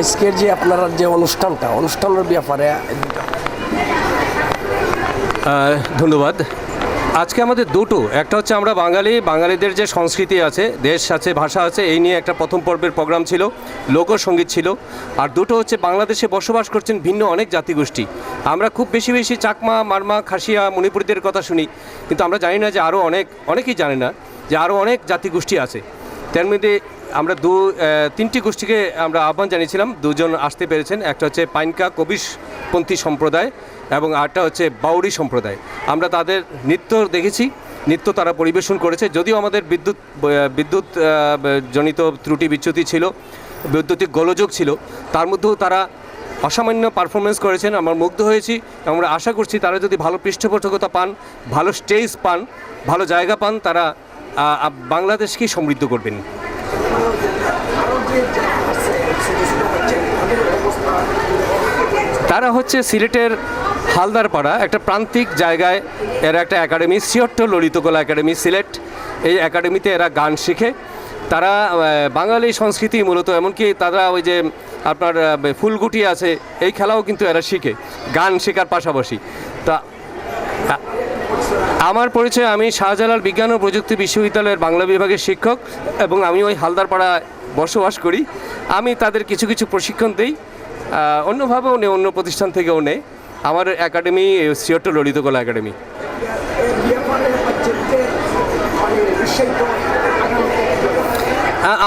আজকের যে আপনারা যে অনুষ্ঠানটা, অনুষ্ঠানের ব্যাপারে ধন্যবাদ। আজকে আমাদের দুটো, একটা হচ্ছে আমরা বাঙালি, বাঙালিদের যে সংস্কৃতি আছে, দেশ আছে, ভাষা আছে, এই নিয়ে একটা প্রথম পর্বের প্রোগ্রাম ছিল লোকসঙ্গীত ছিল। আর দুটো হচ্ছে বাংলাদেশে বসবাস করছেন ভিন্ন অনেক জাতিগোষ্ঠী। আমরা খুব বেশি বেশি চাকমা, মারমা, খাসিয়া, মণিপুরীদের কথা শুনি, কিন্তু আমরা জানি না যে আরও অনেক, অনেকেই জানে না যে আরও অনেক জাতিগোষ্ঠী আছে। তার মধ্যে আমরা দু তিনটি গোষ্ঠীকে আমরা আহ্বান জানিয়েছিলাম। দুজন আসতে পেরেছেন। একটা হচ্ছে পাইনকা কবিশপন্থী সম্প্রদায় এবং আরটা হচ্ছে বাউরি সম্প্রদায়। আমরা তাদের নৃত্য দেখেছি, নৃত্য তারা পরিবেশন করেছে। যদিও আমাদের বিদ্যুৎ বিদ্যুৎ জনিত ত্রুটি বিচ্যুতি ছিল, বৈদ্যুতিক গোলযোগ ছিল, তার মধ্যেও তারা অসামান্য পারফরমেন্স করেছেন। আমরা মুগ্ধ হয়েছি। আমরা আশা করছি তারা যদি ভালো পৃষ্ঠপোষকতা পান, ভালো স্টেজ পান, ভালো জায়গা পান, তারা বাংলাদেশকেই সমৃদ্ধ করবেন। তারা হচ্ছে সিলেটের হালদারপাড়া, একটা প্রান্তিক জায়গায় এরা একটা একাডেমি সিয়ট্ট ললিতকলা একাডেমি, সিলেট। এই একাডেমিতে এরা গান শিখে। তারা বাঙালি সংস্কৃতি মূলত, এমনকি তারা ওই যে আপনার ফুলগুটি আছে, এই খেলাও কিন্তু এরা শিখে, গান শেখার পাশাপাশি। তা আমার পরিচয়, আমি শাহজালাল বিজ্ঞান ও প্রযুক্তি বিশ্ববিদ্যালয়ের বাংলা বিভাগের শিক্ষক এবং আমি ওই হালদারপাড়ায় বসবাস করি। আমি তাদের কিছু কিছু প্রশিক্ষণ দিই। অন্যভাবেও নেই অন্য প্রতিষ্ঠান থেকেও নেই আমার একাডেমি সিওটো ললিতকলা একাডেমি।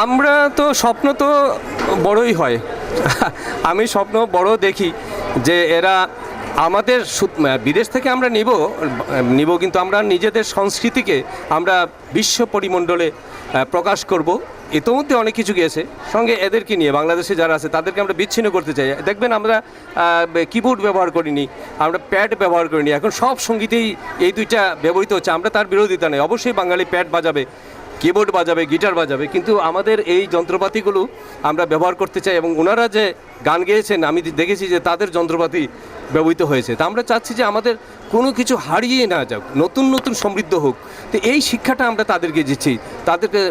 আমরা তো স্বপ্ন তো বড়ই হয়। আমি স্বপ্ন বড় দেখি যে এরা আমাদের বিদেশ থেকে আমরা নিব নিব কিন্তু আমরা নিজেদের সংস্কৃতিকে আমরা বিশ্ব পরিমণ্ডলে প্রকাশ করব। ইতোমধ্যে অনেক কিছু গিয়েছে। সঙ্গে এদেরকে নিয়ে, বাংলাদেশে যারা আছে, তাদেরকে আমরা বিচ্ছিন্ন করতে চাই। দেখবেন আমরা কিবোর্ড ব্যবহার করিনি, আমরা প্যাড ব্যবহার করিনি। এখন সব সঙ্গীতেই এই দুইটা ব্যবহৃত হচ্ছে। আমরা তার বিরোধিতা নেই অবশ্যই বাঙালি প্যাড বাজাবে কিবোর্ড বাজাবে গিটার বাজাবে। কিন্তু আমাদের এই যন্ত্রপাতিগুলো আমরা ব্যবহার করতে চাই এবং ওনারা যে গান গেয়েছেন, আমি দেখেছি যে তাদের যন্ত্রপাতি ব্যবহৃত হয়েছে। তা আমরা চাচ্ছি যে আমাদের কোনো কিছু হারিয়ে না যাক, নতুন নতুন সমৃদ্ধ হোক। তো এই শিক্ষাটা আমরা তাদেরকে দিচ্ছি। তাদেরকে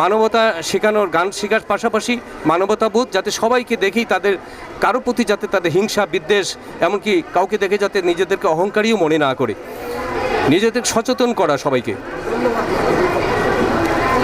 মানবতা শেখানোর গান শেখার পাশাপাশি মানবতাবোধ যাতে সবাইকে দেখেই তাদের, কারও প্রতি যাতে তাদের হিংসা, বিদ্বেষ, এমনকি কাউকে দেখে যাতে নিজেদেরকে অহংকারীও মনে না করে। নিজেদের সচেতন করা সবাইকে।